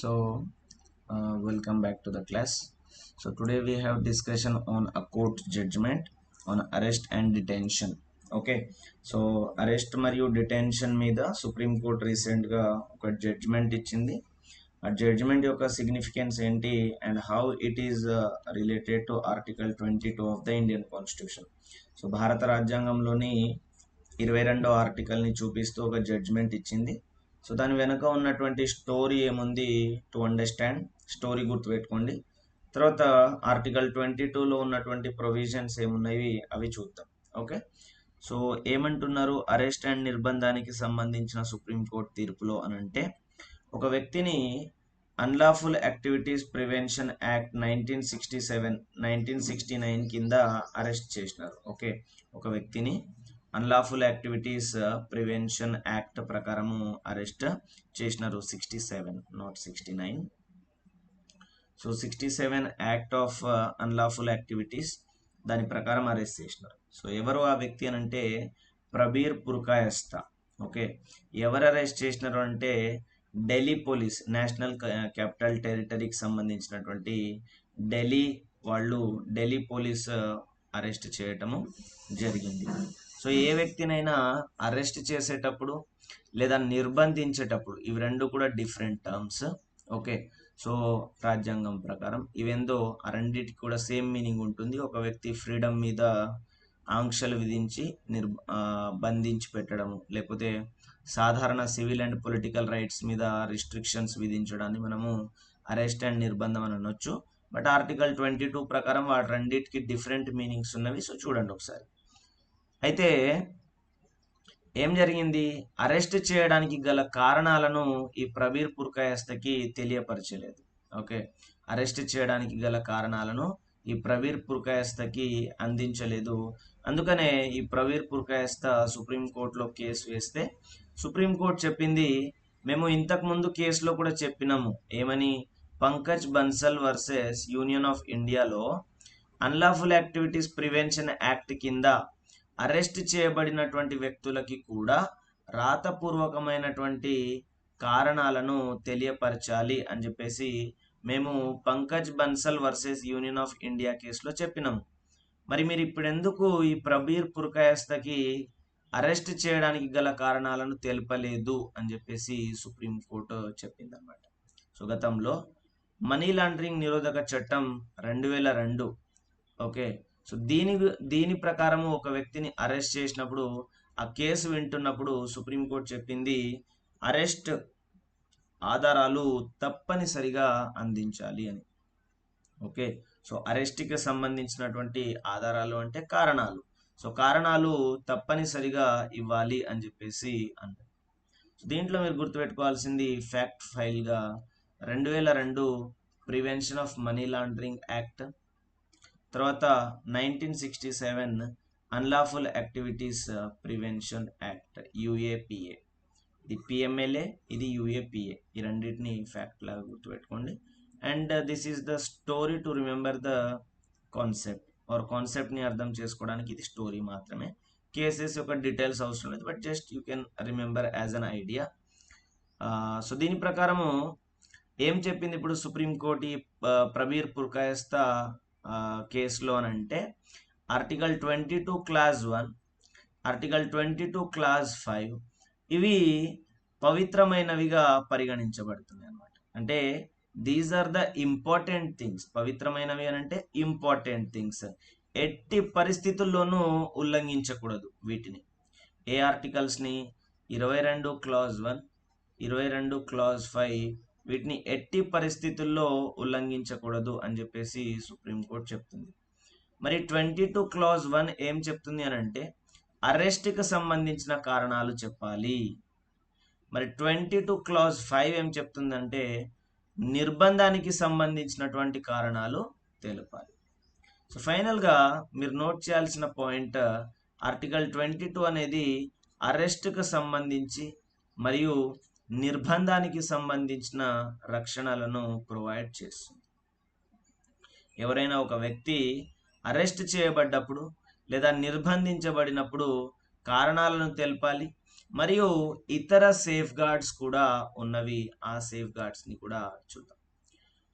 so uh, welcome back to the class. So today we have discussion on a court judgment on arrest and detention. Okay so arrest మరియు detention మీద supreme court రీసెంట్గా ఒక judgment ఇచ్చింది. ఆ judgment యొక్క significance ఏంటి and how it is related to article twenty two of the Indian constitution so భారత రాజ్యాంగంలోని ఇరవై రెండో ఆర్టికల్ని చూపిస్తూ ఒక జడ్జ్మెంట్ ఇచ్చింది. సో దాని వెనుక ఉన్నటువంటి స్టోరీ ఏముంది టు అండర్స్టాండ్ స్టోరీ గుర్తుపెట్టుకోండి. తర్వాత ఆర్టికల్ ట్వంటీ టూలో ఉన్నటువంటి ప్రొవిజన్స్ ఏమున్నాయి అవి చూద్దాం. ఓకే? సో ఏమంటున్నారు? అరెస్ట్ అండ్ నిర్బంధానికి సంబంధించిన సుప్రీంకోర్టు తీర్పులో అని అంటే ఒక వ్యక్తిని unlawful activities prevention act nineteen sixty seven nineteen sixty nine కింద అరెస్ట్ చేసినారు. ఓకే? ఒక వ్యక్తిని అన్లాఫుల్ యాక్టివిటీస్ ప్రివెన్షన్ యాక్ట్ ప్రకారము అరెస్ట్ చేసినారు sixty seven not sixty nine so sixty seven act of unlawful activities దాని ప్రకారం అరెస్ట్ చేసినారు. సో ఎవరు ఆ వ్యక్తి అని అంటే ప్రబీర్ పుర్కాయస్తా ఓకే ఎవరు అరెస్ట్ చేసినారు అంటే ఢిల్లీ పోలీస్ నేషనల్ క్యాపిటల్ టెరిటరీకి సంబంధించినటువంటి ఢిల్లీ వాళ్ళు ఢిల్లీ పోలీస్ uh, అరెస్ట్ చేయటము జరిగింది. సో ఏ వ్యక్తినైనా అరెస్ట్ చేసేటప్పుడు లేదా నిర్బంధించేటప్పుడు ఇవి రెండు కూడా డిఫరెంట్ టర్మ్స్. ఓకే. సో రాజ్యాంగం ప్రకారం ఇవేందో ఆ రెండింటికి కూడా సేమ్ మీనింగ్ ఉంటుంది. ఒక వ్యక్తి ఫ్రీడమ్ మీద ఆంక్షలు విధించి నిర్ బంధించి పెట్టడము లేకపోతే సాధారణ సివిల్ అండ్ పొలిటికల్ రైట్స్ మీద రిస్ట్రిక్షన్స్ విధించడాన్ని మనము అరెస్ట్ అండ్ నిర్బంధం అని అనొచ్చు. బట్ ఆర్టికల్ ట్వంటీ టూ ప్రకారం వాటి రెండింటికి డిఫరెంట్ మీనింగ్స్ ఉన్నవి. సో చూడండి ఒకసారి. అయితే ఏం జరిగింది? అరెస్ట్ చేయడానికి గల కారణాలను ఈ ప్రబీర్ పుర్కాయస్తకి తెలియపరచలేదు. ఓకే. అరెస్ట్ చేయడానికి గల కారణాలను ఈ ప్రవీర్ పుర్కాయస్తకి అందించలేదు. అందుకనే ఈ ప్రవీర్ పుర్కాయస్త సుప్రీంకోర్టులో కేసు వేస్తే సుప్రీంకోర్టు చెప్పింది మేము ఇంతకు ముందు కేసులో కూడా చెప్పినాము. ఏమని? Pankaj Bansal versus union of ఇండియాలో అన్లాఫుల్ యాక్టివిటీస్ ప్రివెన్షన్ యాక్ట్ కింద అరెస్ట్ చేయబడినటువంటి వ్యక్తులకి కూడా రాతపూర్వకమైనటువంటి కారణాలను తెలియపరచాలి అని చెప్పేసి మేము Pankaj Bansal versus union of India కేసులో చెప్పినాము మరి మీరు ఇప్పుడు ఎందుకు ఈ ప్రబీర్ పురకాయస్తకి అరెస్ట్ చేయడానికి గల కారణాలను తెలపలేదు అని చెప్పేసి సుప్రీంకోర్టు చెప్పిందనమాట సో గతంలో మనీ లాండరింగ్ నిరోధక చట్టం రెండు వేల రెండు ఓకే సో దీని దీని ప్రకారము ఒక వ్యక్తిని అరెస్ట్ చేసినప్పుడు ఆ కేసు వింటున్నప్పుడు సుప్రీంకోర్టు చెప్పింది అరెస్ట్ ఆధారాలు తప్పనిసరిగా అందించాలి అని. ఓకే? సో అరెస్ట్కి సంబంధించినటువంటి ఆధారాలు అంటే కారణాలు. సో కారణాలు తప్పనిసరిగా ఇవ్వాలి అని చెప్పేసి అన్నారు సో దీంట్లో మీరు గుర్తుపెట్టుకోవాల్సింది ఫ్యాక్ట్ ఫైల్గా రెండు వేల రెండు prevention of money laundering act తర్వాత nineteen sixty seven unlawful activities prevention act UAPA ఇది పిఎంఎల్ఏ ఇది యుఏపిఏ ఈ రెండింటిని ఫ్యాక్ట్ లాగా గుర్తుపెట్టుకోండి. And this is the story to remember the concept or కాన్సెప్ట్ని అర్థం చేసుకోవడానికి ఇది స్టోరీ మాత్రమే. కేసెస్ యొక్క డీటెయిల్స్ అవసరం లేదు but just you can remember as an idea so దీని ప్రకారము ఏం చెప్పింది ఇప్పుడు సుప్రీంకోర్టు ఈ uh, Prabir Purkayastha కేసులోనంటే article twenty two clause one article twenty two clause five ఇవి పవిత్రమైనవిగా పరిగణించబడుతున్నాయి అన్నమాట. అంటే these are the important things పవిత్రమైనవి అని అంటే ఇంపార్టెంట్ థింగ్స్ ఎట్టి పరిస్థితుల్లోనూ ఉల్లంఘించకూడదు వీటిని. ఏ ఆర్టికల్స్ని? ఇరవై రెండు క్లాజ్ వన్ ఇరవై రెండు క్లాజ్ ఫైవ్ వీటిని ఎట్టి పరిస్థితుల్లో ఉల్లంఘించకూడదు అని చెప్పేసి సుప్రీంకోర్టు చెప్తుంది. మరి ట్వంటీ టూ క్లాజ్ వన్ ఏం చెప్తుంది అని అంటే అరెస్ట్కి సంబంధించిన కారణాలు చెప్పాలి. మరి ట్వంటీ టూ క్లాజ్ ఫైవ్ ఏం చెప్తుందంటే నిర్బంధానికి సంబంధించినటువంటి కారణాలు తెలపాలి. సో ఫైనల్గా మీరు నోట్ చేయాల్సిన పాయింట్ ఆర్టికల్ ట్వంటీ టూ అనేది అరెస్ట్కి సంబంధించి మరియు నిర్బంధానికి సంబంధించిన రక్షణలను ప్రొవైడ్ చేస్తుంది. ఎవరైనా ఒక వ్యక్తి అరెస్ట్ చేయబడ్డప్పుడు లేదా నిర్బంధించబడినప్పుడు కారణాలను తెలపాలి. మరియు ఇతర సేఫ్ గార్డ్స్ కూడా ఉన్నవి ఆ సేఫ్ గార్డ్స్ని కూడా చూద్దాం.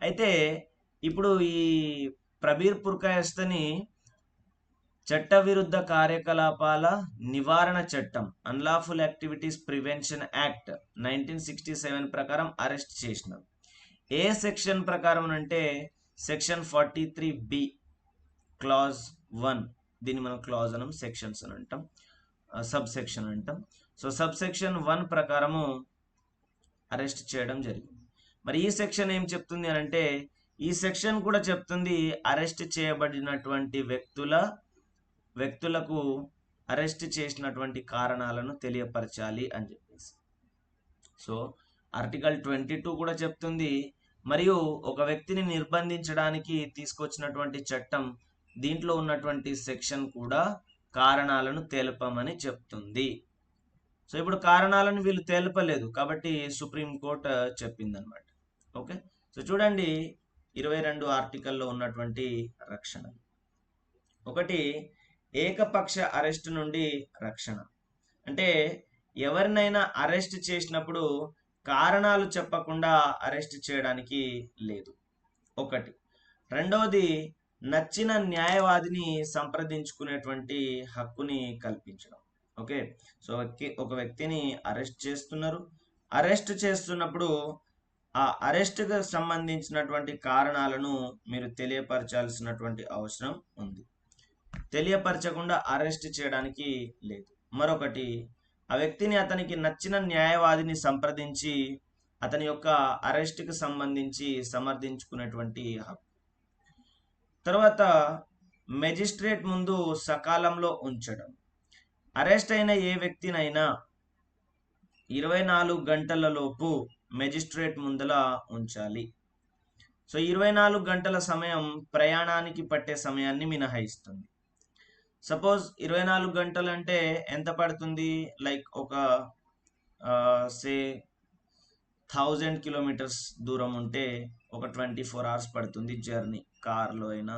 అయితే ఇప్పుడు ఈ ప్రబీర్ పుర్కాయస్తని చట్టవిరుద్ధ కార్యకలాపాల నివారణ చట్టం unlawful activities prevention act nineteen sixty seven ప్రకారం అరెస్ట్ చేసినారు ఏ సెక్షన్ ప్రకారం అంటే section forty three B clause one దీన్ని మనం క్లాజ్ అనం సెక్షన్స్ అని అంటాం. సబ్ సెక్షన్ అంటాం. సో సబ్ సెక్షన్ వన్ ప్రకారము అరెస్ట్ చేయడం జరిగింది. మరి ఈ సెక్షన్ ఏం చెప్తుంది అని అంటే ఈ సెక్షన్ కూడా చెప్తుంది అరెస్ట్ చేయబడినటువంటి వ్యక్తుల వ్యక్తులకు అరెస్ట్ చేసినటువంటి కారణాలను తెలియపరచాలి అని చెప్పేసి. సో ఆర్టికల్ ట్వంటీ టూ కూడా చెప్తుంది. మరియు ఒక వ్యక్తిని నిర్బంధించడానికి తీసుకొచ్చినటువంటి చట్టం దీంట్లో ఉన్నటువంటి సెక్షన్ కూడా కారణాలను తెలపమని చెప్తుంది. సో ఇప్పుడు కారణాలను వీళ్ళు తెలపలేదు కాబట్టి సుప్రీంకోర్టు చెప్పింది అనమాట ఓకే? సో చూడండి ఇరవై రెండు ఆర్టికల్లో ఉన్నటువంటి రక్షణ ఒకటి ఏకపక్ష అరెస్ట్ నుండి రక్షణ. అంటే ఎవరినైనా అరెస్ట్ చేసినప్పుడు కారణాలు చెప్పకుండా అరెస్ట్ చేయడానికి లేదు. ఒకటి. రెండవది నచ్చిన న్యాయవాదిని సంప్రదించుకునేటువంటి హక్కుని కల్పించడం. ఓకే? సో వ్యక్తి ఒక వ్యక్తిని అరెస్ట్ చేస్తున్నారు. అరెస్ట్ చేస్తున్నప్పుడు ఆ అరెస్ట్కి సంబంధించినటువంటి కారణాలను మీరు తెలియపరచాల్సినటువంటి అవసరం ఉంది. తెలియపరచకుండా అరెస్ట్ చేయడానికి లేదు. మరొకటి ఆ వ్యక్తిని అతనికి నచ్చిన న్యాయవాదిని సంప్రదించి అతని యొక్క అరెస్ట్కి సంబంధించి సమర్థించుకునేటువంటి హక్కు. తర్వాత మెజిస్ట్రేట్ ముందు సకాలంలో ఉంచడం. అరెస్ట్ అయిన ఏ వ్యక్తినైనా ఇరవై నాలుగు గంటలలోపు మెజిస్ట్రేట్ ముందల ఉంచాలి. సో ఇరవై నాలుగు గంటల సమయం ప్రయాణానికి పట్టే సమయాన్ని మినహాయిస్తుంది. సపోజ్ ఇరవై నాలుగు గంటలు అంటే ఎంత పడుతుంది? లైక్ ఒక సే థౌజండ్ కిలోమీటర్స్ దూరం ఉంటే ఒక ట్వంటీ ఫోర్ అవర్స్ పడుతుంది జర్నీ కార్లో అయినా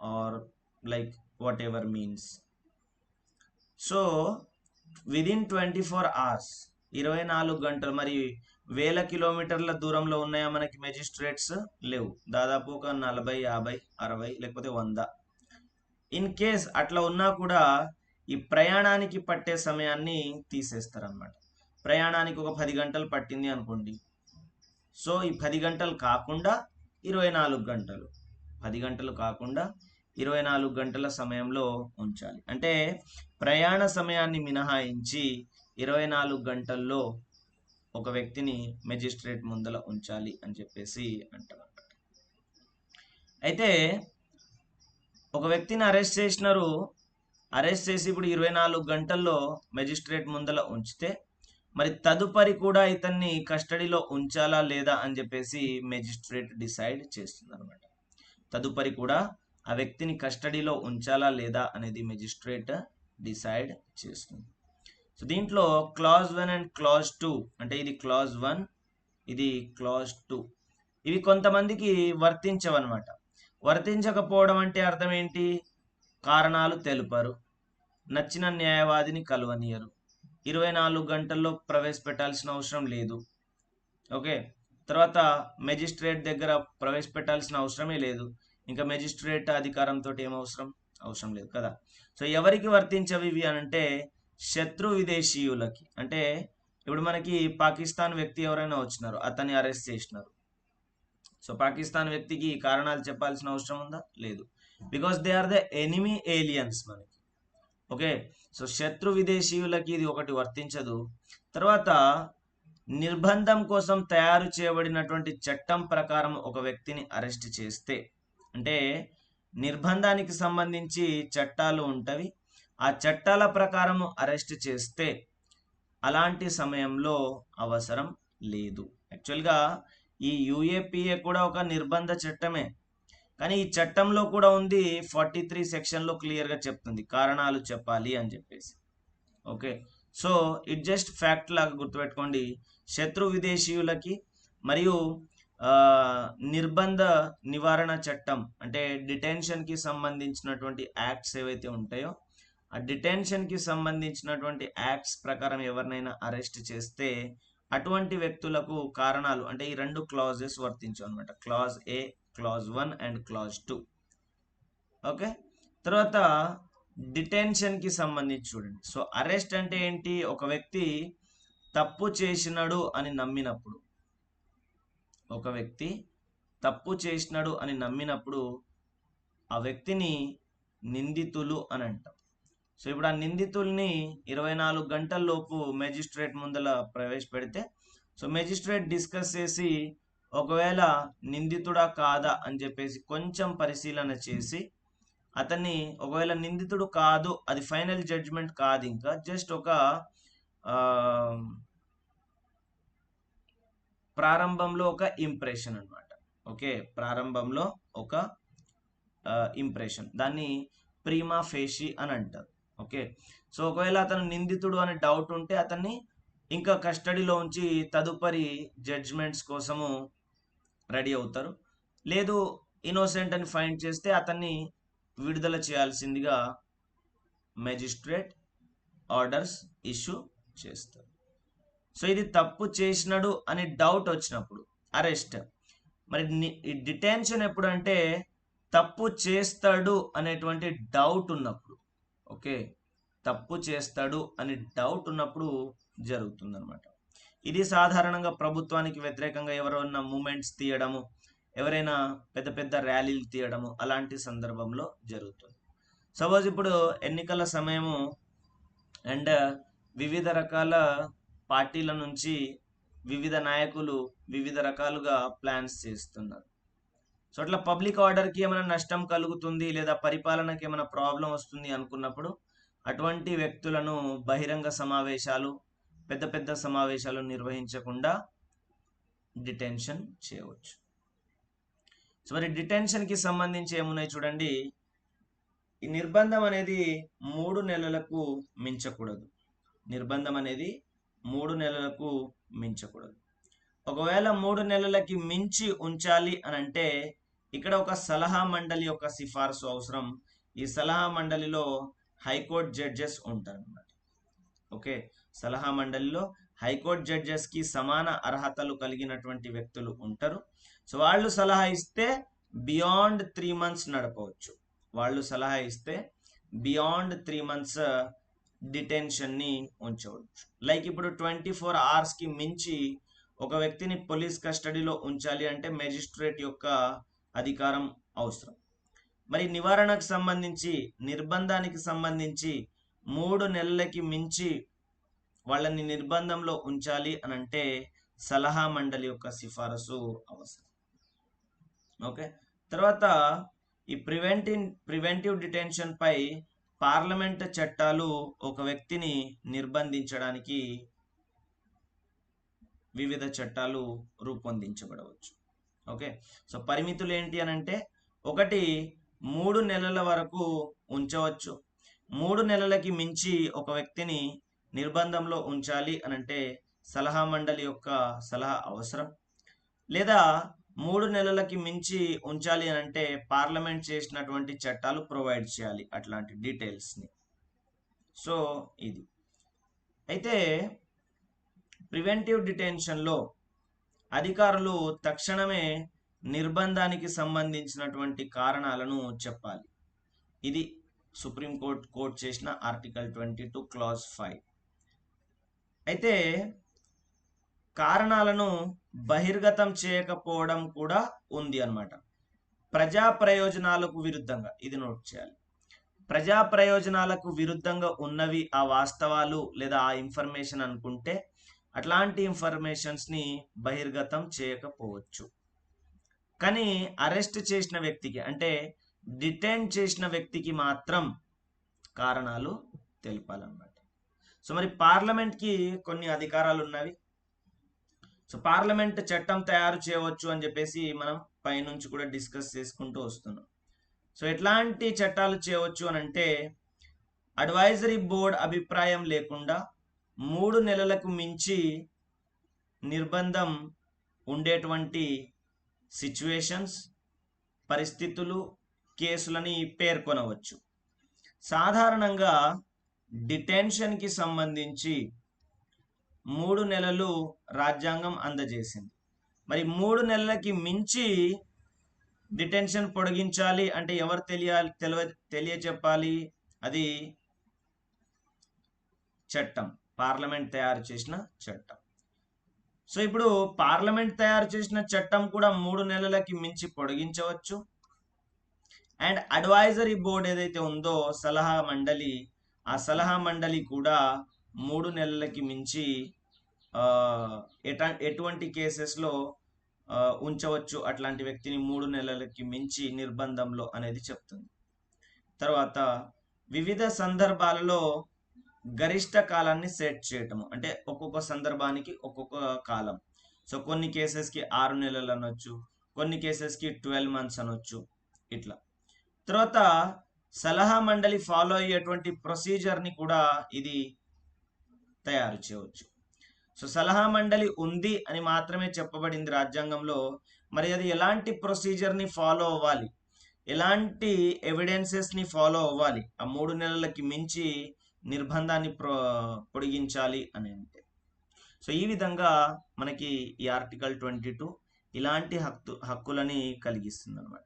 or like whatever means so within twenty four hours ఇరవై నాలుగు గంటలు మరి వేల కిలోమీటర్ల దూరంలో ఉన్నాయా మనకి మెజిస్ట్రేట్స్ లేవు. దాదాపు ఒక నలభై యాభై అరవై లేకపోతే వంద. ఇన్ కేస్ అట్లా ఉన్నా కూడా ఈ ప్రయాణానికి పట్టే సమయాన్ని తీసేస్తారనమాట ప్రయాణానికి ఒక పది గంటలు పట్టింది అనుకోండి. సో ఈ పది గంటలు కాకుండా ఇరవై నాలుగు గంటలు. పది గంటలు కాకుండా ఇరవై నాలుగు గంటల సమయంలో ఉంచాలి. అంటే ప్రయాణ సమయాన్ని మినహాయించి ఇరవై నాలుగు గంటల్లో ఒక వ్యక్తిని మెజిస్ట్రేట్ ముందల ఉంచాలి అని చెప్పేసి అంటారు అయితే ఒక వ్యక్తిని అరెస్ట్ చేసినారు. అరెస్ట్ చేసి ఇప్పుడు ఇరవై నాలుగు గంటల్లో మెజిస్ట్రేట్ ముందల ఉంచితే మరి తదుపరి కూడా ఇతన్ని కస్టడీలో ఉంచాలా లేదా అని చెప్పేసి మెజిస్ట్రేట్ డిసైడ్ చేస్తుందన్నమాట. తదుపరి కూడా ఆ వ్యక్తిని కస్టడీలో ఉంచాలా లేదా అనేది మెజిస్ట్రేట్ డిసైడ్ చేస్తుంది. సో దీంట్లో clause one and clause two అంటే ఇది క్లాజ్ వన్ ఇది క్లాజ్ టూ ఇవి కొంతమందికి వర్తించవన్నమాట. వర్తించకపోవడం అంటే అర్థం ఏంటి కారణాలు తెలుపరు. నచ్చిన న్యాయవాదిని కలవనీయరు. ఇరవై నాలుగు గంటల్లో ప్రవేశపెట్టాల్సిన అవసరం లేదు. ఓకే? తర్వాత మెజిస్ట్రేట్ దగ్గర ప్రవేశపెట్టాల్సిన అవసరమే లేదు. ఇంకా మెజిస్ట్రేట్ అధికారంతో ఏం అవసరం? అవసరం లేదు కదా? సో ఎవరికి వర్తించవి ఇవి అని అంటే శత్రు విదేశీయులకి. అంటే ఇప్పుడు మనకి పాకిస్తాన్ వ్యక్తి ఎవరైనా వచ్చినారు అతన్ని అరెస్ట్ చేసినారు. సో పాకిస్తాన్ వ్యక్తికి ఈ కారణాలు చెప్పాల్సిన అవసరం ఉందా? లేదు. Because they are the enemy aliens మనకి. ఓకే? సో శత్రు విదేశీయులకి ఇది ఒకటి వర్తించదు. తర్వాత నిర్బంధం కోసం తయారు చేయబడినటువంటి చట్టం ప్రకారం ఒక వ్యక్తిని అరెస్ట్ చేస్తే అంటే నిర్బంధానికి సంబంధించి చట్టాలు ఉంటవి. ఆ చట్టాల ప్రకారం అరెస్ట్ చేస్తే అలాంటి సమయంలో అవసరం లేదు. యాక్చువల్గా ఈ యుఏపిఏ కూడా ఒక నిర్బంధ చట్టమే. కానీ ఈ చట్టంలో కూడా ఉంది ఫార్టీ త్రీ సెక్షన్లో క్లియర్గా చెప్తుంది. కారణాలు చెప్పాలి అని చెప్పేసి. Okay. So it just fact లాగా గుర్తుపెట్టుకోండి. శత్రు విదేశీయులకి మరియు నిర్బంధ నివారణ చట్టం అంటే డిటెన్షన్కి సంబంధించినటువంటి యాక్ట్స్ ఏవైతే ఉంటాయో ఆ డిటెన్షన్కి సంబంధించినటువంటి యాక్ట్స్ ప్రకారం ఎవరినైనా అరెస్ట్ చేస్తే అటువంటి వ్యక్తులకు కారణాలు అంటే ఈ రెండు క్లాజెస్ వర్తించు అనమాట clause A clause one and clause two okay తర్వాత డిటెన్షన్కి సంబంధించి చూడండి. సో అరెస్ట్ అంటే ఏంటి? ఒక వ్యక్తి తప్పు చేసినాడు అని నమ్మినప్పుడు ఒక వ్యక్తి తప్పు చేసినాడు అని నమ్మినప్పుడు ఆ వ్యక్తిని నిందితులు అని అంటాం. సో ఇప్పుడు ఆ నిందితుల్ని ఇరవై నాలుగు గంటల్లోపు మెజిస్ట్రేట్ ముందల ప్రవేశపెడితే సో మెజిస్ట్రేట్ డిస్కస్ చేసి ఒకవేళ నిందితుడా కాదా అని చెప్పేసి కొంచెం పరిశీలన చేసి అతన్ని ఒకవేళ నిందితుడు కాదు అది ఫైనల్ జడ్జ్మెంట్ కాదు ఇంకా జస్ట్ ఒక ప్రారంభంలో ఒక ఇంప్రెషన్ అనమాట ఓకే? ప్రారంభంలో ఒక ఇంప్రెషన్. దాన్ని ప్రీమా ఫేషి అని అంటారు. ఓకే? సో ఒకవేళ అతను నిందితుడు అనే డౌట్ ఉంటే అతన్ని ఇంకా కస్టడీలో ఉంచి తదుపరి జడ్జ్మెంట్స్ కోసము రెడీ అవుతారు. లేదు ఇన్నోసెంట్ అని ఫైండ్ చేస్తే అతన్ని విడుదల చేయాల్సిందిగా మెజిస్ట్రేట్ ఆర్డర్స్ ఇష్యూ చేస్తారు. సో ఇది తప్పు చేసినాడు అని డౌట్ వచ్చినప్పుడు అరెస్ట్ మరి ఈ డిటెన్షన్ ఎప్పుడంటే తప్పు చేస్తాడు అనేటువంటి డౌట్ ఉన్నప్పుడు. ఓకే? తప్పు చేస్తాడు అని డౌట్ ఉన్నప్పుడు జరుగుతుంది అనమాట ఇది సాధారణంగా ప్రభుత్వానికి వ్యతిరేకంగా ఎవరైనా మూమెంట్స్ తీయడము ఎవరైనా పెద్ద పెద్ద ర్యాలీలు తీయడము అలాంటి సందర్భంలో జరుగుతుంది. సపోజ్ ఇప్పుడు ఎన్నికల సమయము అండ్ వివిధ రకాల పార్టీల నుంచి వివిధ నాయకులు వివిధ రకాలుగా ప్లాన్స్ చేస్తున్నారు. సో అట్లా పబ్లిక్ ఆర్డర్కి ఏమైనా నష్టం కలుగుతుంది లేదా పరిపాలనకి ఏమైనా ప్రాబ్లం వస్తుంది అనుకున్నప్పుడు అటువంటి వ్యక్తులను బహిరంగ సమావేశాలు పెద్ద పెద్ద సమావేశాలు నిర్వహించకుండా డిటెన్షన్ చేయవచ్చు. సో మరి డిటెన్షన్కి సంబంధించి ఏమున్నాయి చూడండి. ఈ నిర్బంధం అనేది మూడు నెలలకు మించకూడదు. నిర్బంధం అనేది మూడు నెలలకు మించకూడదు. ఒకవేళ మూడు నెలలకి మించి ఉంచాలి అని అంటే ఇక్కడ ఒక సలహా మండలి యొక్క సిఫార్సు అవసరం. ఈ సలహా మండలిలో హైకోర్టు జడ్జెస్ ఉంటారన్నమాట. ఓకే? సలహా మండలిలో హైకోర్టు జడ్జెస్కి సమాన అర్హతలు కలిగినటువంటి వ్యక్తులు ఉంటారు. సో వాళ్ళు సలహా ఇస్తే బియాండ్ త్రీ మంత్స్ నడపవచ్చు. వాళ్ళు సలహా ఇస్తే బియాండ్ త్రీ మంత్స్ డిటెన్షన్ని ఉంచవచ్చు. లైక్ ఇప్పుడు ట్వంటీ ఫోర్ అవర్స్కి మించి ఒక వ్యక్తిని పోలీస్ కస్టడీలో ఉంచాలి అంటే మెజిస్ట్రేట్ యొక్క అధికారం అవసరం. మరి నివారణకు సంబంధించి నిర్బంధానికి సంబంధించి మూడు నెలలకి మించి వాళ్ళని నిర్బంధంలో ఉంచాలి అని అంటే సలహా మండలి యొక్క సిఫారసు అవసరం. ఓకే? తర్వాత ఈ ప్రివెంటివ్ ప్రివెంటివ్ డిటెన్షన్ పై పార్లమెంట్ చట్టాలు ఒక వ్యక్తిని నిర్బంధించడానికి వివిధ చట్టాలు రూపొందించబడవచ్చు. ఓకే? సో పరిమితులు ఏంటి అని అంటే ఒకటి మూడు నెలల వరకు ఉంచవచ్చు. మూడు నెలలకి మించి ఒక వ్యక్తిని నిర్బంధంలో ఉంచాలి అని అంటే సలహా మండలి యొక్క సలహా అవసరం. లేదా మూడు నెలలకి మించి ఉంచాలి అని అంటే పార్లమెంట్ చేసినటువంటి చట్టాలు ప్రొవైడ్ చేయాలి అట్లాంటి డీటెయిల్స్ని. సో ఇది. అయితే ప్రివెంటివ్ డిటెన్షన్లో అధికారులు తక్షణమే నిర్బంధానికి సంబంధించినటువంటి కారణాలను చెప్పాలి. ఇది సుప్రీంకోర్టు కోర్టు చేసిన article twenty two clause five. అయితే కారణాలను బహిర్గతం చేయకపోవడం కూడా ఉంది అన్నమాట. ప్రజా ప్రయోజనాలకు విరుద్ధంగా ఇది నోట్ చేయాలి. ప్రజా ప్రయోజనాలకు విరుద్ధంగా ఉన్నవి ఆ వాస్తవాలు లేదా ఆ ఇన్ఫర్మేషన్ అనుకుంటే అట్లాంటి ఇన్ఫర్మేషన్స్ని బహిర్గతం చేయకపోవచ్చు. కానీ అరెస్ట్ చేసిన వ్యక్తికి అంటే డిటైన్ చేసిన వ్యక్తికి మాత్రం కారణాలు తెలపాలన్నమాట. సో మరి పార్లమెంట్కి కొన్ని అధికారాలు ఉన్నవి సో పార్లమెంట్ చట్టం తయారు చేయవచ్చు అని చెప్పేసి మనం పైనుంచి కూడా డిస్కస్ చేసుకుంటూ వస్తున్నాం. సో ఎట్లాంటి చట్టాలు చేయవచ్చు అని అంటే అడ్వైజరీ బోర్డ్ అభిప్రాయం లేకుండా మూడు నెలలకు మించి నిర్బంధం ఉండేటువంటి సిచ్యువేషన్స్ పరిస్థితులు కేసులని పేర్కొనవచ్చు. సాధారణంగా డిటెన్షన్కి సంబంధించి మూడు నెలలు రాజ్యాంగం అందజేసింది. మరి మూడు నెలలకి మించి డిటెన్షన్ పొడిగించాలి అంటే ఎవరు తెలియాలి తెలియ తెలియచెప్పాలి అది చట్టం. పార్లమెంట్ తయారు చేసిన చట్టం. సో ఇప్పుడు పార్లమెంట్ తయారు చేసిన చట్టం కూడా మూడు నెలలకి మించి పొడిగించవచ్చు. అండ్ అడ్వైజరీ బోర్డ్ ఏదైతే ఉందో సలహా మండలి ఆ సలహా మండలి కూడా మూడు నెలలకి మించి ఎట ఎటువంటి కేసెస్లో ఉంచవచ్చు అట్లాంటి వ్యక్తిని మూడు నెలలకి మించి నిర్బంధంలో అనేది చెప్తుంది. తర్వాత వివిధ సందర్భాలలో గరిష్ట కాలాన్ని సెట్ చేయటము. అంటే ఒక్కొక్క సందర్భానికి ఒక్కొక్క కాలం. సో కొన్ని కేసెస్కి ఆరు నెలలు అనొచ్చు కొన్ని కేసెస్కి ట్వెల్వ్ మంత్స్ అనొచ్చు ఇట్లా. తర్వాత సలహా మండలి ఫాలో అయ్యేటువంటి ప్రొసీజర్ని కూడా ఇది తయారు చేయవచ్చు. సో సలహా మండలి ఉంది అని మాత్రమే చెప్పబడింది రాజ్యాంగంలో. మరి అది ఎలాంటి ప్రొసీజర్ని ఫాలో అవ్వాలి? ఎలాంటి ఎవిడెన్సెస్ని ఫాలో అవ్వాలి? ఆ మూడు నెలలకి మించి నిర్బంధాన్ని ప్రొ పొడిగించాలి అని అంటే. సో ఈ విధంగా మనకి ఈ ఆర్టికల్ ట్వంటీ టూ ఇలాంటి హక్కు హక్కులని కలిగిస్తుంది అనమాట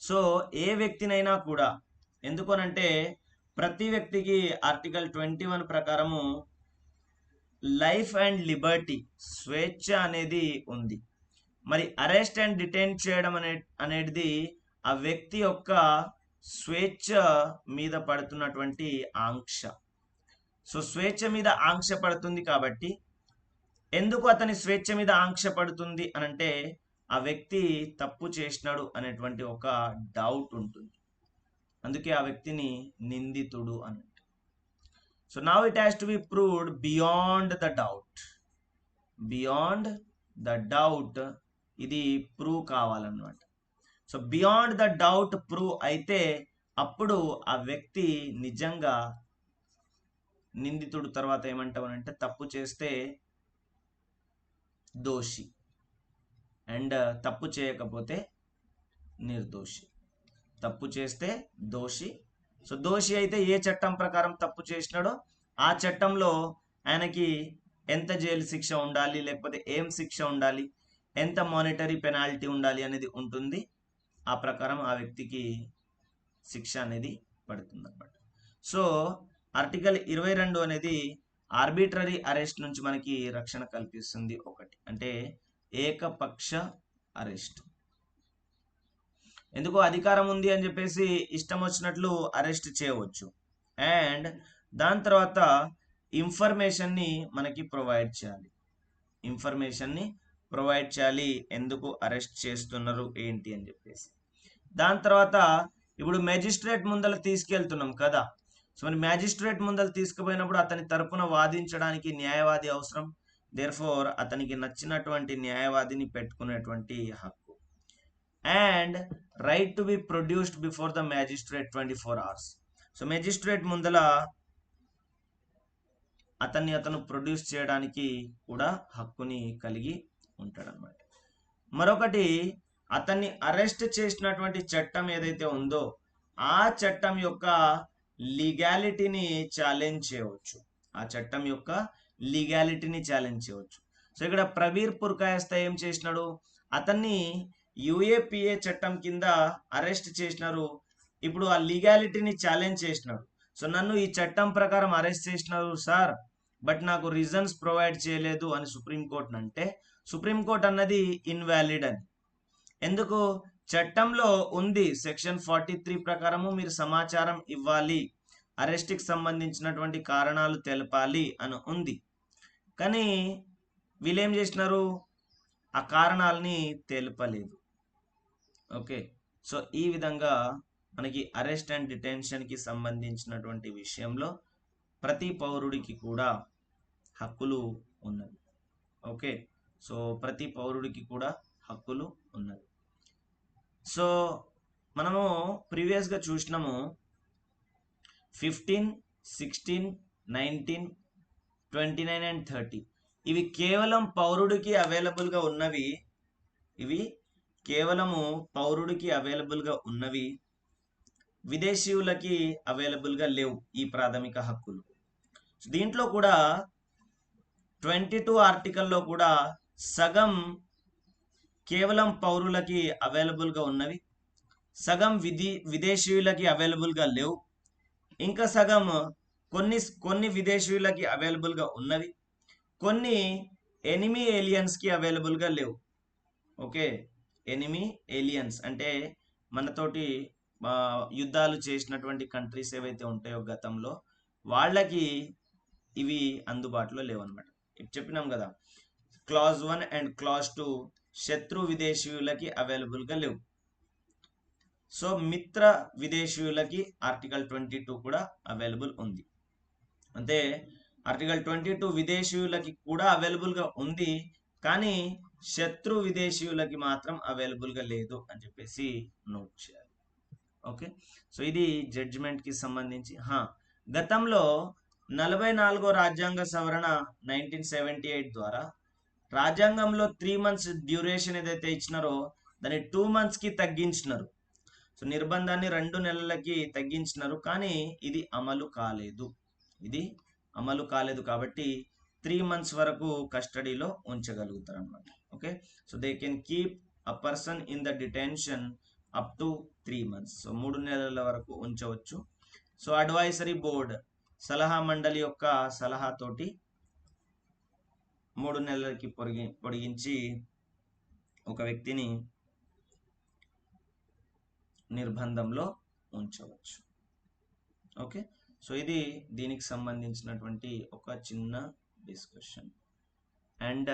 సో ఏ వ్యక్తినైనా కూడా ఎందుకనంటే ప్రతి వ్యక్తికి ఆర్టికల్ ట్వంటీ వన్ ప్రకారము లైఫ్ అండ్ లిబర్టీ స్వేచ్ఛ అనేది ఉంది. మరి అరెస్ట్ అండ్ డిటైన్ చేయడం అనే అనేది ఆ వ్యక్తి యొక్క స్వేచ్ఛ మీద పడుతున్నటువంటి ఆంక్ష. సో స్వేచ్ఛ మీద ఆంక్ష పడుతుంది కాబట్టి ఎందుకు అతని స్వేచ్ఛ మీద ఆంక్ష పడుతుంది అనంటే ఆ వ్యక్తి తప్పు చేసినాడు అనేటువంటి ఒక డౌట్ ఉంటుంది. అందుకే ఆ వ్యక్తిని నిందితుడు అని so now it has to be proved beyond the doubt beyond the doubt ఇది ప్రూవ్ కావాలన్నమాట. So beyond the doubt prove అయితే అప్పుడు ఆ వ్యక్తి నిజంగా నిందితుడు తర్వాత ఏమంటామనంటే తప్పు చేస్తే దోషి. అండ్ తప్పు చేయకపోతే నిర్దోషి. తప్పు చేస్తే దోషి. సో దోషి అయితే ఏ చట్టం ప్రకారం తప్పు చేసినాడో ఆ చట్టంలో ఆయనకి ఎంత జైలు శిక్ష ఉండాలి లేకపోతే ఏం శిక్ష ఉండాలి ఎంత మానిటరీ పెనాల్టీ ఉండాలి అనేది ఉంటుంది. ఆ ప్రకారం ఆ వ్యక్తికి శిక్ష అనేది పడుతుంది అనమాట సో ఆర్టికల్ ఇరవై రెండు అనేది ఆర్బిట్రరీ అరెస్ట్ నుంచి మనకి రక్షణ కల్పిస్తుంది ఒకటి. అంటే ఏకపక్ష అరెస్ట్. ఎందుకో అధికారం ఉంది అని చెప్పేసి ఇష్టం వచ్చినట్లు అరెస్ట్ చేయవచ్చు. అండ్ దాని తర్వాత ఇన్ఫర్మేషన్ని మనకి ప్రొవైడ్ చేయాలి. ఇన్ఫర్మేషన్ని ప్రొవైడ్ చేయాలి. ఎందుకు అరెస్ట్ చేస్తున్నారు ఏంటి అని చెప్పేసి. దాని తర్వాత ఇప్పుడు మ్యాజిస్ట్రేట్ ముందర తీసుకెళ్తున్నాం కదా. సో మరి మ్యాజిస్ట్రేట్ ముందర తీసుకుపోయినప్పుడు అతని తరపున వాదించడానికి న్యాయవాది అవసరం. దేర్ఫోర్ అతనికి నచ్చినటువంటి న్యాయవాదిని పెట్టుకునేటువంటి హక్కు. And right to be produced before the magistrate twenty four hours so magistrate ముందల అతన్ని అతను ప్రొడ్యూస్ చేయడానికి కూడా హక్కుని కలిగి ఉంటాడనమాట మరొకటి అతన్ని అరెస్ట్ చేసినటువంటి చట్టం ఏదైతే ఉందో ఆ చట్టం యొక్క లీగాలిటీని ఛాలెంజ్ చేయవచ్చు. ఆ చట్టం యొక్క లీగాలిటీని ఛాలెంజ్ చేయవచ్చు. సో ఇక్కడ ప్రవీర్ పుర్కాయస్త ఏం చేసినాడు? అతన్ని యుఏపిఏ చట్టం కింద అరెస్ట్ చేసినారు. ఇప్పుడు ఆ లీగాలిటీని ఛాలెంజ్ చేసినాడు. సో నన్ను ఈ చట్టం ప్రకారం అరెస్ట్ చేసినారు సార్ బట్ నాకు రీజన్స్ ప్రొవైడ్ చేయలేదు అని సుప్రీంకోర్టు అంటే సుప్రీంకోర్టు అన్నది ఇన్వాలిడ్ అని. ఎందుకు? చట్టంలో ఉంది సెక్షన్ ఫార్టీ త్రీ ప్రకారము మీరు సమాచారం ఇవ్వాలి. అరెస్ట్కి సంబంధించినటువంటి కారణాలు తెలపాలి అని ఉంది. కానీ వీళ్ళేం చేసినారు? ఆ కారణాలని తెలుపలేదు. ఓకే. సో ఈ విధంగా మనకి అరెస్ట్ అండ్ డిటెన్షన్కి సంబంధించినటువంటి విషయంలో ప్రతి పౌరుడికి కూడా హక్కులు ఉన్నవి. ఓకే. సో ప్రతి పౌరుడికి కూడా హక్కులు ఉన్నవి. సో మనము ప్రీవియస్గా చూసినాము fifteen sixteen nineteen twenty nine and thirty. ఇవి కేవలం పౌరుడికి అవైలబుల్గా ఉన్నవి. ఇవి కేవలము పౌరుడికి అవైలబుల్గా ఉన్నవి. విదేశీయులకి అవైలబుల్గా లేవు ఈ ప్రాథమిక హక్కులు. దీంట్లో కూడా ట్వంటీ టూ ఆర్టికల్లో కూడా సగం కేవలం పౌరులకి అవైలబుల్గా ఉన్నవి సగం విధి విదేశీయులకి అవైలబుల్గా లేవు. ఇంకా సగం కొన్ని కొన్ని విదేశీయులకి అవైలబుల్గా ఉన్నవి కొన్ని ఎనిమీ ఏలియన్స్కి అవైలబుల్గా లేవు. ఓకే? ఎనిమీ ఏలియన్స్ అంటే మనతోటి యుద్ధాలు చేసినటువంటి కంట్రీస్ ఏవైతే ఉంటాయో గతంలో వాళ్ళకి ఇవి అందుబాటులో లేవన్నమాట. ఇప్పుడు చెప్పినాం కదా clause one and clause two శత్రు విదేశీయులకి అవైలబుల్గా లేవు. సో మిత్ర విదేశీయులకి ఆర్టికల్ ట్వంటీ టూ కూడా అవైలబుల్ ఉంది. అంటే ఆర్టికల్ ట్వంటీ టూ విదేశీయులకి కూడా అవైలబుల్గా ఉంది కానీ శత్రు విదేశీయులకి మాత్రం అవైలబుల్గా లేదు అని చెప్పేసి నోట్ చేయాలి. ఓకే? సో ఇది జడ్జిమెంట్కి సంబంధించి. హా గతంలో నలభై నాలుగో రాజ్యాంగ సవరణ నైన్టీన్ సెవెంటీ ఎయిట్ ద్వారా రాజ్యాంగంలో త్రీ మంత్స్ డ్యూరేషన్ ఏదైతే ఇచ్చినారో దాన్ని టూ మంత్స్కి తగ్గించినారు. సో నిర్బంధాన్ని రెండు నెలలకి తగ్గించినారు. కానీ ఇది అమలు కాలేదు. ఇది అమలు కాలేదు కాబట్టి త్రీ మంత్స్ వరకు కస్టడీలో ఉంచగలుగుతారు అనమాట okay? So they can keep a person in the detention up to three months so మూడు నెలల వరకు ఉంచవచ్చు. సో అడ్వైజరీ బోర్డ్ సలహా మండలి యొక్క సలహాతోటి మూడు నెలలకి పొడిగి పొడిగించి ఒక వ్యక్తిని నిర్బంధంలో ఉంచవచ్చు. ఓకే? సో ఇది దీనికి సంబంధించినటువంటి ఒక చిన్న డిస్కషన్. అండ్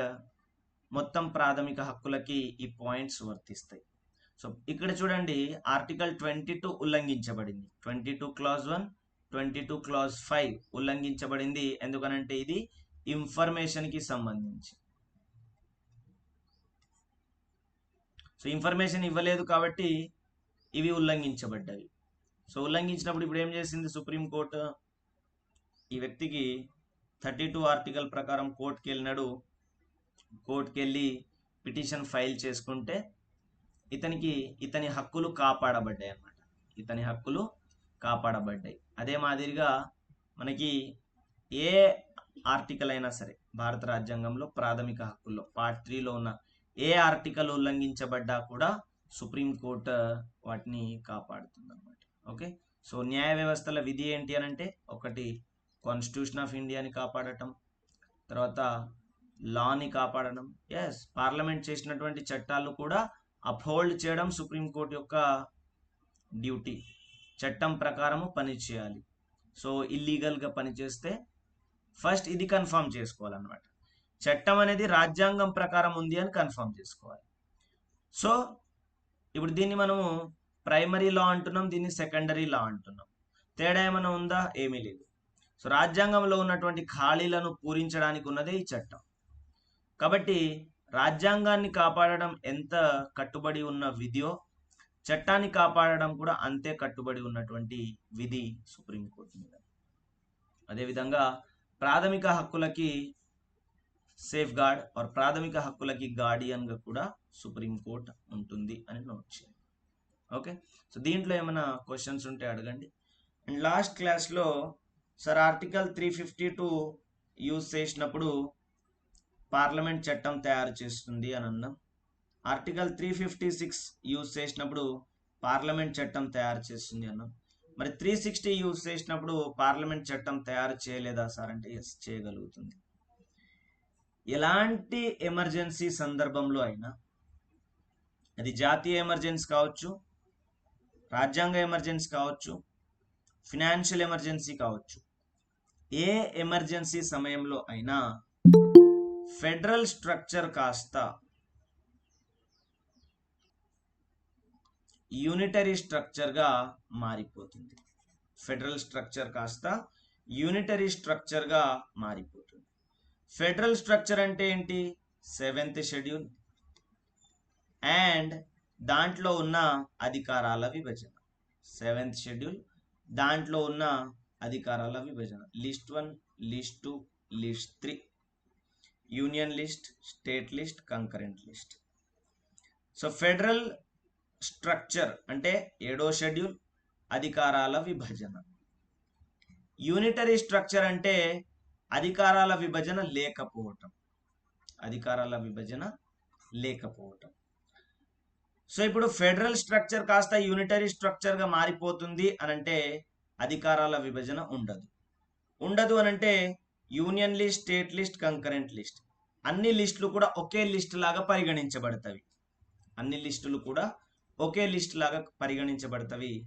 మొత్తం ప్రాథమిక హక్కులకి ఈ పాయింట్స్ వర్తిస్తాయి. సో ఇక్కడ చూడండి article twenty two ఉల్లంఘించబడింది. Twenty two clause one twenty two clause five ఉల్లంఘించబడింది. ఎందుకనంటే ఇది ఇన్ఫర్మేషన్కి సంబంధించి. సో ఇన్ఫర్మేషన్ ఇవ్వలేదు కాబట్టి ఇవి ఉల్లంఘించబడ్డాయి సో ఉల్లంఘించినప్పుడు ఇప్పుడు ఏం చేసింది సుప్రీంకోర్టు ఈ వ్యక్తికి థర్టీ టూ ఆర్టికల్ ప్రకారం కోర్టుకి వెళ్ళినాడు కోర్టుకి వెళ్ళి పిటిషన్ ఫైల్ చేసుకుంటే ఇతనికి ఇతని హక్కులు కాపాడబడ్డాయి అన్నమాట. ఇతని హక్కులు కాపాడబడ్డాయి. అదే మాదిరిగా మనకి ఏ ఆర్టికల్ అయినా సరే భారత రాజ్యాంగంలో ప్రాథమిక హక్కుల్లో పార్ట్ త్రీలో ఉన్న ఏ ఆర్టికల్ ఉల్లంఘించబడ్డా కూడా సుప్రీంకోర్టు వాటిని కాపాడుతుంది అనమాట ఓకే? సో న్యాయ వ్యవస్థల విధి ఏంటి అని అంటే ఒకటి కాన్స్టిట్యూషన్ ఆఫ్ ఇండియాని కాపాడటం తర్వాత లాని కాపాడడం. ఎస్ పార్లమెంట్ చేసినటువంటి చట్టాలు కూడా అప్హోల్డ్ చేయడం సుప్రీంకోర్టు యొక్క డ్యూటీ చట్టం ప్రకారము పని చేయాలి. సో ఇల్లీగల్గా పనిచేస్తే ఫస్ట్ ఇది కన్ఫర్మ్ చేసుకోవాలన్నమాట. చట్టం అనేది రాజ్యాంగం ప్రకారం ఉంది అని కన్ఫర్మ్ చేసుకోవాలి. సో ఇప్పుడు దీన్ని మనము ప్రైమరీ లా అంటున్నాం దీన్ని సెకండరీ లా అంటున్నాం. తేడా ఏమైనా ఉందా? ఏమీ లేదు. సో రాజ్యాంగంలో ఉన్నటువంటి ఖాళీలను పూరించడానికి ఉన్నదే ఈ చట్టం. కాబట్టి రాజ్యాంగాన్ని కాపాడడం ఎంత కట్టుబడి ఉన్న విధియో చట్టాన్ని కాపాడడం కూడా అంతే కట్టుబడి ఉన్నటువంటి విధి సుప్రీంకోర్టు మీద. అదేవిధంగా ప్రాథమిక హక్కులకి సేఫ్ గార్డ్ ఆర్ ప్రాథమిక హక్కులకి గార్డియన్గా కూడా సుప్రీంకోర్టు ఉంటుంది అని నోట్ చేయండి ఓకే? సో దీంట్లో ఏమైనా క్వశ్చన్స్ ఉంటే అడగండి. అండ్ లాస్ట్ క్లాస్లో sir article three fifty two use చేసినప్పుడు పార్లమెంట్ చట్టం తయారు చేస్తుంది అని అన్నాం. Article three fifty six use చేసినప్పుడు పార్లమెంట్ చట్టం తయారు చేస్తుంది అన్నాం. మరి త్రీ సిక్స్టీ యూజ్ చేసినప్పుడు పార్లమెంట్ చట్టం తయారు చేయలేదా సార్? అంటే ఎస్ చేయగలుగుతుంది. ఎలాంటి ఎమర్జెన్సీ సందర్భంలో అయినా అది జాతీయ ఎమర్జెన్సీ కావచ్చు రాజ్యాంగ ఎమర్జెన్సీ కావచ్చు ఫినాన్షియల్ ఎమర్జెన్సీ కావచ్చు ఏ ఎమర్జెన్సీ సమయంలో అయినా ఫెడరల్ స్ట్రక్చర్ కాస్త యూనిటరీ స్ట్రక్చర్గా మారిపోతుంది. ఫెడరల్ స్ట్రక్చర్ కాస్త యూనిటరీ స్ట్రక్చర్గా మారిపోతుంది. ఫెడరల్ స్ట్రక్చర్ అంటే ఏంటి? Seventh schedule. అండ్ దాంట్లో ఉన్న అధికారాల విభజన. Seventh schedule. దాంట్లో ఉన్న అధికారాల విభజన. List one list two list three. Union list state list concurrent list. So federal structure అంటే ఏడో షెడ్యూల్ అధికారాల విభజన. యూనిటరీ స్ట్రక్చర్ అంటే అధికారాల విభజన లేకపోవటం. అధికారాల విభజన లేకపోవటం. సో ఇప్పుడు ఫెడరల్ స్ట్రక్చర్ కాస్త యూనిటరీ స్ట్రక్చర్గా మారిపోతుంది అనంటే అధికారాల విభజన ఉండదు. ఉండదు అనంటే union list state list concurrent list. అన్ని లిస్టులు కూడా ఒకే లిస్ట్ లాగా పరిగణించబడతవి. అన్ని లిస్టులు కూడా ఒకే లిస్ట్ లాగా పరిగణించబడతవి.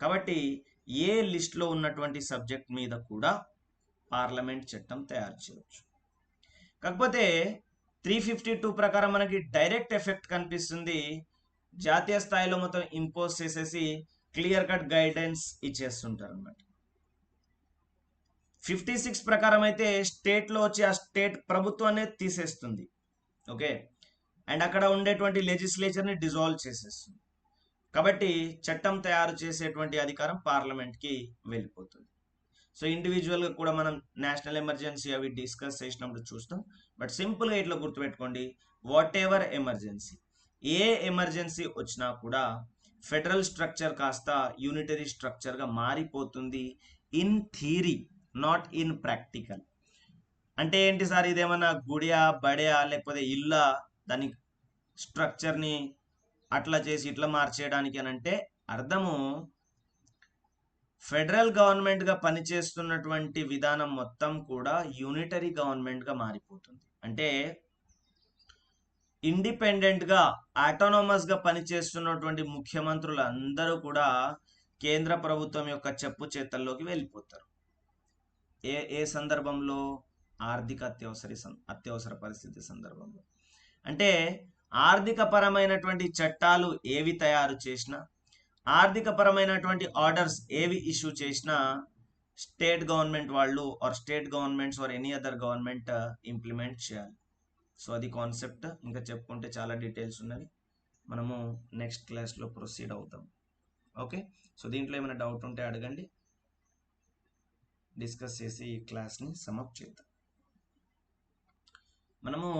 కాబట్టి ఏ లిస్ట్లో ఉన్నటువంటి సబ్జెక్ట్ మీద కూడా పార్లమెంట్ చట్టం తయారు చేయవచ్చు. కాకపోతే త్రీ ఫిఫ్టీ టూ ప్రకారం మనకి డైరెక్ట్ ఎఫెక్ట్ కనిపిస్తుంది. జాతీయ స్థాయిలో మొత్తం ఇంపోజ్ చేసేసి క్లియర్ కట్ గైడెన్స్ ఇచ్చేస్తుంటారు అనమాట ఫిఫ్టీ సిక్స్ ప్రకారం అయితే స్టేట్లో వచ్చి ఆ స్టేట్ ప్రభుత్వాన్ని తీసేస్తుంది. ఓకే? అండ్ అక్కడ ఉండేటువంటి లెజిస్లేచర్ని డిజాల్వ్ చేసేస్తుంది. కాబట్టి చట్టం తయారు చేసేటువంటి అధికారం పార్లమెంట్కి వెళ్ళిపోతుంది. సో ఇండివిజువల్గా కూడా మనం నేషనల్ ఎమర్జెన్సీ అవి డిస్కస్ చేసినప్పుడు చూస్తాం. బట్ సింపుల్గా ఇట్లా గుర్తుపెట్టుకోండి. వాట్ ఎవర్ ఎమర్జెన్సీ ఏ ఎమర్జెన్సీ వచ్చినా కూడా ఫెడరల్ స్ట్రక్చర్ కాస్త యూనిటరీ స్ట్రక్చర్గా మారిపోతుంది in theory not in practical అంటే ఏంటి సార్ ఇదేమన్నా గుడియా బడియా లేకపోతే ఇల్లా దాని స్ట్రక్చర్ని అట్లా చేసి ఇట్లా మార్చేయడానికి అని అంటే అర్థము ఫెడరల్ గవర్నమెంట్గా పనిచేస్తున్నటువంటి విధానం మొత్తం కూడా యూనిటరీ గవర్నమెంట్గా మారిపోతుంది. అంటే ఇండిపెండెంట్గా ఆటోనమస్గా పనిచేస్తున్నటువంటి ముఖ్యమంత్రులు అందరూ కూడా కేంద్ర ప్రభుత్వం యొక్క చెప్పు చేతల్లోకి వెళ్ళిపోతారు. ఏ ఏ సందర్భంలో? ఆర్థిక అత్యవసర అత్యవసర పరిస్థితి సందర్భంలో. అంటే ఆర్థిక పరమైనటువంటి చట్టాలు ఏవి తయారు చేసినా ఆర్థిక పరమైనటువంటి ఆర్డర్స్ ఏవి ఇష్యూ చేసినా స్టేట్ గవర్నమెంట్ వాళ్ళు or state governments or any other government uh, implement చేయాలి. సో అది కాన్సెప్ట్ ఇంకా చెప్పుకుంటే చాలా డీటెయిల్స్ ఉన్నవి మనము నెక్స్ట్ క్లాస్లో ప్రొసీడ్ అవుతాం. ఓకే సో దీంట్లో ఏమైనా డౌట్ ఉంటే అడగండి. డిస్కస్ చేసి ఈ క్లాస్ని సమప్ చేద్దాం. మనము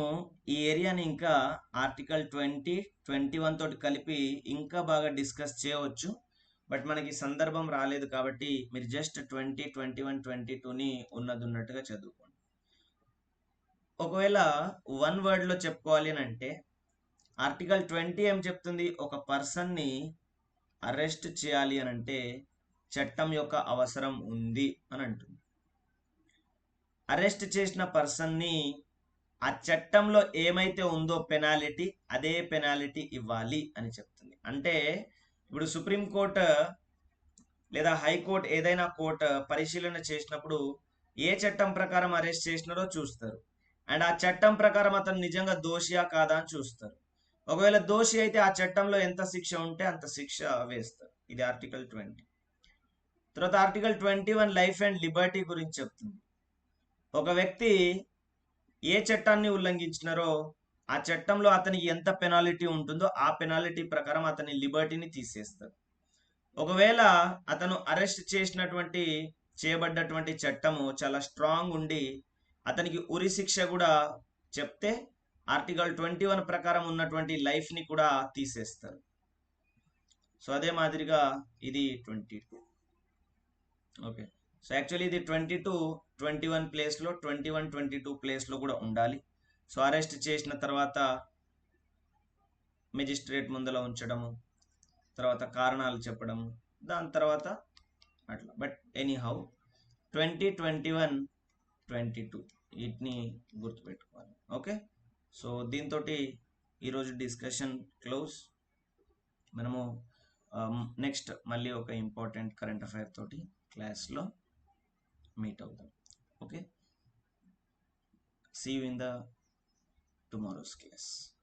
ఈ ఏరియాని ఇంకా ఆర్టికల్ ట్వంటీ ట్వంటీ వన్ తోటి కలిపి ఇంకా బాగా డిస్కస్ చేయవచ్చు. బట్ మనకి సందర్భం రాలేదు కాబట్టి మీరు జస్ట్ ట్వంటీ ట్వంటీ వన్ ట్వంటీ టూని ఉన్నది ఉన్నట్టుగా చదువుకోండి. ఒకవేళ వన్ వర్డ్లో చెప్పుకోవాలి అని అంటే ఆర్టికల్ ట్వంటీ ఏం చెప్తుంది? ఒక పర్సన్ని అరెస్ట్ చేయాలి అని అంటే చట్టం యొక్క అవసరం ఉంది అని అంటుంది. అరెస్ట్ చేసిన పర్సన్ని ఆ చట్టంలో ఏమైతే ఉందో పెనాలిటీ అదే పెనాలిటీ ఇవ్వాలి అని చెప్తుంది. అంటే ఇప్పుడు సుప్రీంకోర్టు లేదా హైకోర్టు ఏదైనా కోర్టు పరిశీలన చేసినప్పుడు ఏ చట్టం ప్రకారం అరెస్ట్ చేసినారో చూస్తారు. అండ్ ఆ చట్టం ప్రకారం అతను నిజంగా దోషియా కాదా అని చూస్తారు. ఒకవేళ దోషి అయితే ఆ చట్టంలో ఎంత శిక్ష ఉంటే అంత శిక్ష వేస్తారు. ఇది ఆర్టికల్ ట్వంటీ. తర్వాత article twenty one life and liberty గురించి చెప్తుంది. ఒక వ్యక్తి ఏ చట్టాన్ని ఉల్లంఘించినారో ఆ చట్టంలో అతనికి ఎంత పెనాలిటీ ఉంటుందో ఆ పెనాలిటీ ప్రకారం అతని లిబర్టీని తీసేస్తారు. ఒకవేళ అతను అరెస్ట్ చేసినటువంటి చేయబడ్డటువంటి చట్టము చాలా స్ట్రాంగ్ ఉండి అతనికి ఉరి శిక్ష కూడా చెప్తే ఆర్టికల్ ట్వంటీ వన్ ప్రకారం ఉన్నటువంటి లైఫ్ని కూడా తీసేస్తారు. సో అదే మాదిరిగా ఇది twenty two. Okay. So actually ఇది ట్వంటీ టూ ట్వంటీ వన్ ప్లేస్లో ట్వంటీ వన్ ట్వంటీ టూ ప్లేస్లో కూడా ఉండాలి. సో అరెస్ట్ చేసిన తర్వాత మెజిస్ట్రేట్ ముందర ఉంచడము తర్వాత కారణాలు చెప్పడము దాని తర్వాత అట్లా. But anyhow twenty twenty one twenty two. వీటిని గుర్తుపెట్టుకోవాలి. ఓకే సో దీంతో ఈరోజు డిస్కషన్ క్లోజ్ మనము um, నెక్స్ట్ మళ్ళీ ఒక ఇంపార్టెంట్ కరెంట్ అఫైర్ తోటి క్లాస్లో meet all them okay see you in the tomorrow's case.